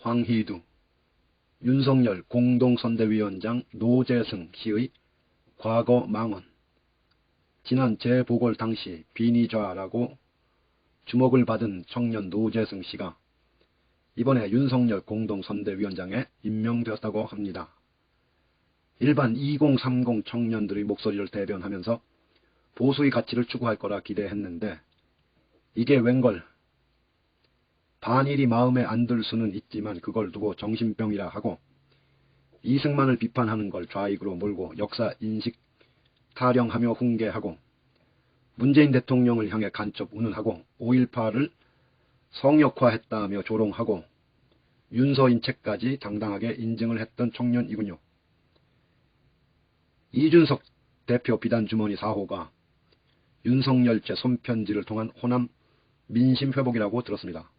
황희두, 윤석열 공동선대위원장 노재승 씨의 과거 망언, 지난 재보궐 당시 비니좌라고 주목을 받은 청년 노재승 씨가 이번에 윤석열 공동선대위원장에 임명되었다고 합니다. 일반 2030 청년들의 목소리를 대변하면서 보수의 가치를 추구할 거라 기대했는데 이게 웬걸 반일이 마음에 안 들 수는 있지만 그걸 두고 정신병이라 하고 이승만을 비판하는 걸 좌익으로 몰고 역사 인식 타령하며 훈계하고 문재인 대통령을 향해 간첩 운운하고 5.18을 성역화했다며 조롱하고 윤서인 책까지 당당하게 인증을 했던 청년이군요. 이준석 대표 비단주머니 4호가 윤석열제 손편지를 통한 호남 민심 회복이라고 들었습니다.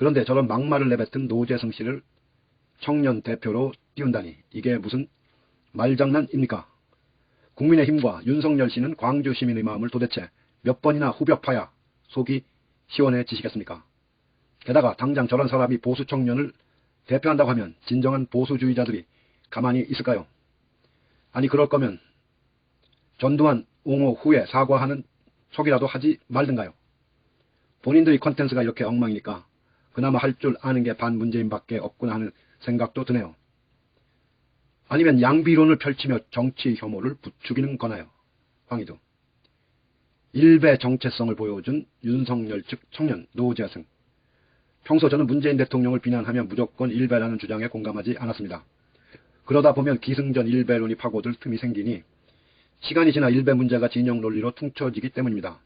그런데 저런 막말을 내뱉은 노재승 씨를 청년 대표로 띄운다니 이게 무슨 말장난입니까? 국민의힘과 윤석열 씨는 광주 시민의 마음을 도대체 몇 번이나 후벼파야 속이 시원해지시겠습니까? 게다가 당장 저런 사람이 보수 청년을 대표한다고 하면 진정한 보수주의자들이 가만히 있을까요? 아니 그럴 거면 전두환 옹호 후에 사과하는 척이라도 하지 말든가요? 본인들의 컨텐츠가 이렇게 엉망이니까 그나마 할 줄 아는 게 반문재인밖에 없구나 하는 생각도 드네요. 아니면 양비론을 펼치며 정치 혐오를 부추기는 거나요? 황희도. 일배 정체성을 보여준 윤석열 측 청년 노재승. 평소 저는 문재인 대통령을 비난하며 무조건 일배라는 주장에 공감하지 않았습니다. 그러다 보면 기승전 일배론이 파고들 틈이 생기니 시간이 지나 일배 문제가 진영 논리로 퉁쳐지기 때문입니다.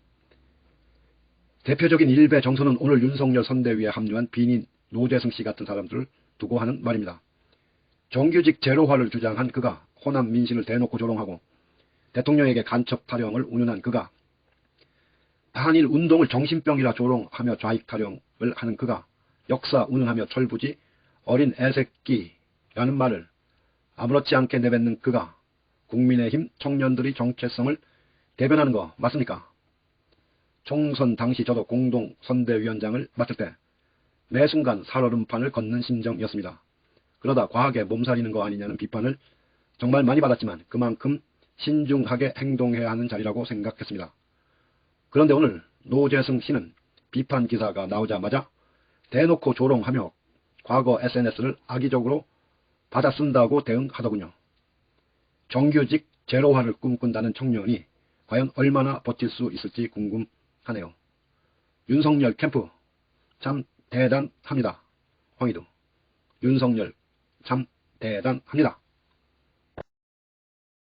대표적인 일배 정서는 오늘 윤석열 선대위에 합류한 비닌 노재승 씨 같은 사람들을 두고 하는 말입니다. 정규직 제로화를 주장한 그가 호남 민심을 대놓고 조롱하고 대통령에게 간첩 타령을 운운한 그가 반일 운동을 정신병이라 조롱하며 좌익 타령을 하는 그가 역사 운운하며 철부지 어린 애새끼라는 말을 아무렇지 않게 내뱉는 그가 국민의힘 청년들의 정체성을 대변하는 거 맞습니까? 총선 당시 저도 공동선대위원장을 맡을 때 매 순간 살얼음판을 걷는 심정이었습니다. 그러다 과하게 몸살이는 거 아니냐는 비판을 정말 많이 받았지만 그만큼 신중하게 행동해야 하는 자리라고 생각했습니다. 그런데 오늘 노재승 씨는 비판 기사가 나오자마자 대놓고 조롱하며 과거 SNS를 악의적으로 받아 쓴다고 대응하더군요. 정규직 제로화를 꿈꾼다는 청년이 과연 얼마나 버틸 수 있을지 궁금 하네요. 윤석열 캠프 참 대단합니다. 황희도 윤석열 참 대단합니다.